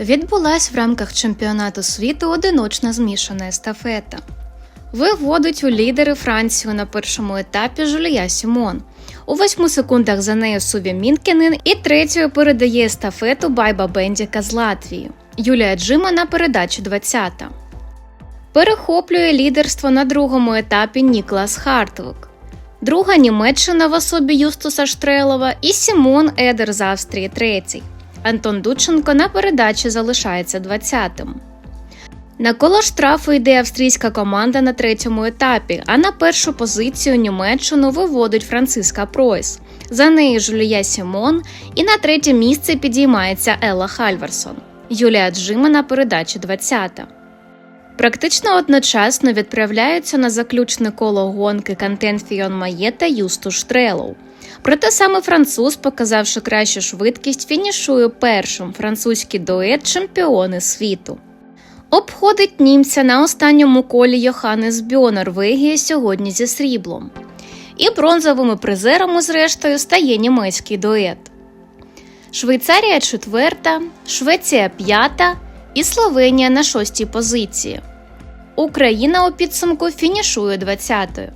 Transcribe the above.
Відбулась в рамках чемпіонату світу одиночна змішана естафета. Виводить у лідери Францію на першому етапі Жулія Сімон. У восьми секундах за нею Суві Мінкінен і третьою передає естафету Байба Бендіка з Латвії. Юлія Джима на передачі 20-та. Перехоплює лідерство на другому етапі Ніклас Хартвик. Друга Німеччина в особі Юстуса Штрелова і Сімон Едер з Австрії третій. Антон Дученко на передачі залишається 20-м. На коло штрафу йде австрійська команда на третьому етапі, а на першу позицію Німеччину виводить Франциска Пройс. За нею Жулія Сімон, і на третє місце підіймається Елла Хальверсон. Юлія Джима на передачі 20-та. Практично одночасно відправляються на заключне коло гонки Кантен Фіон Має та Юсту Штрелоу. Проте саме француз, показавши кращу швидкість, фінішує першим французький дует чемпіони світу. Обходить німця на останньому колі Йоханнес Бьо Норвегія сьогодні зі сріблом. І бронзовими призерами, зрештою, стає німецький дует. Швейцарія четверта, Швеція п'ята і Словенія на шостій позиції. Україна у підсумку фінішує 20-ю.